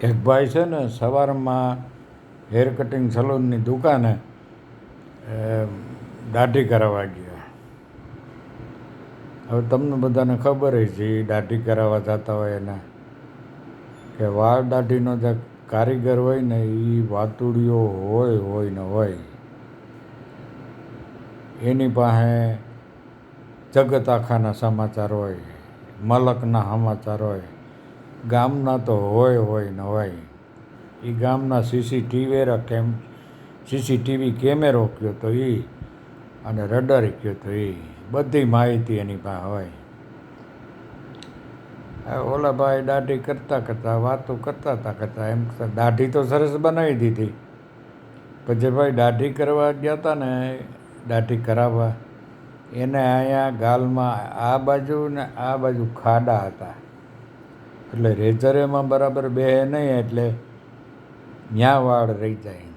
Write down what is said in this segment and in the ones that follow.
એક ભાઈ છે ને, સવારમાં હેર કટિંગ સલૂનની દુકાને દાઢી કરાવવા ગયા. હવે તમને બધાને ખબર હોય છે એ દાઢી કરાવવા જતા હોય એને, કે વાળ દાઢીનો જે કારીગર હોય ને એ વાતુડિયો હોય હોય ને હોય, એની પાસે જગત આખાના સમાચાર હોય, મલકના સમાચાર હોય ગામના તો હોય હોય ને હોય. એ ગામના સીસીટીવી કેમ સીસીટીવી કેમેરો કયો તો એ અને રડર કયો તો એ બધી માહિતી એની પાસે હોય. ઓલા ભાઈ દાઢી કરતાં કરતાં, વાતો કરતા હતા કરતા એમ દાઢી તો સરસ બનાવી દીધી. પછી ભાઈ દાઢી કરવા ગયા હતા ને, દાઢી કરાવવા. એને અહીંયા ગાલમાં આ બાજુ ને આ બાજુ ખાડા હતા. એટલે રેઝર એમાં બરાબર બે નહીં, એટલે ન્યા વાળ રહી જાય.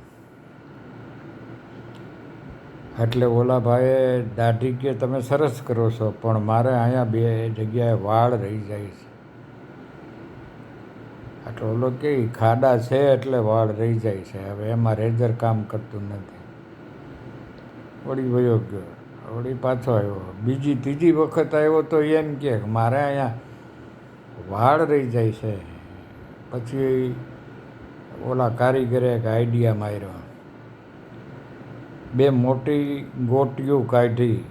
એટલે ઓલા ભાઈએ દાઢી કે તમે સરસ કરો છો, પણ મારે અહીંયા બે જગ્યાએ વાળ રહી જાય છે. એટલે ઓલો કે ખાડા છે એટલે વાળ રહી જાય છે. હવે એમાં રેઝર કામ કરતું નથી. વળી વયો ગયો. વળી પાછો આવ્યો. બીજી, ત્રીજી વખત આવ્યો તો એમ કે મારે અહીંયા વાળ રહી જાય છે. પછી ઓલા કારીગરે એક આઈડિયા માર્યો. બે મોટી ગોટીઓ કાઢી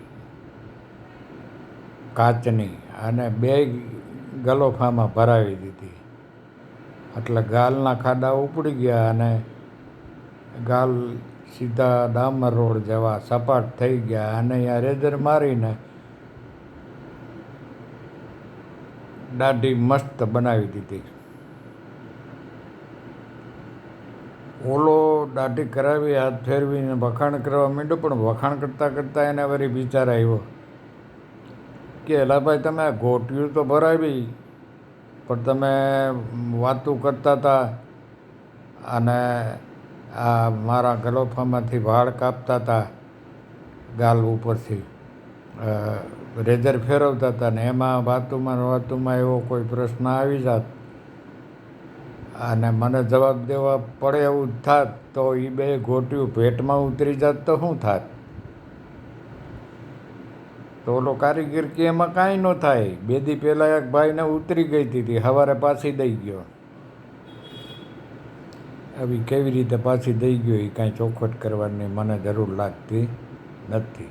કાચની અને બે ગલોફામાં ભરાવી દીધી. એટલે ગાલના ખાડા ઉપડી ગયા અને ગાલ સીધા ડામર રોડ જેવા સપાટ થઈ ગયા અને અહીંયા રેજર મારીને દાઢી મસ્ત બનાવી દીધી. ઓલો દાઢી કરાવી, હાથ ફેરવીને વખાણ કરવા માંડ્યો, પણ વખાણ કરતાં કરતાં એને વળી વિચાર આવ્યો કે, એલા ભાઈ, તમે ગોટિયું તો ભરાવી, પણ તમે વાતું કરતા હતા અને આ મારા ગલોફામાંથી વાળ કાપતા હતા ગાલ ઉપરથી. અ, રેઝર ફેરવતા હતા ને એમાં વાતુમાં વાતુમાં એવો કોઈ પ્રશ્ન આવી જાત. અને મને જવાબ દેવા પડે એવું થાત તો એ બે ગોટિયું પેટમાં ઉતરી જાત તો શું થાત? તો ઓલો કારીગર કે એમાં કાંઈ ન થાય. બે દી પહેલાં એક ભાઈને ઉતરી ગઈ હતી સવારે પાછી દઈ ગયો. આવી કેવી રીતે પાછી દઈ ગયો એ કાંઈ ચોખવટ કરવાની મને જરૂર લાગતી નથી.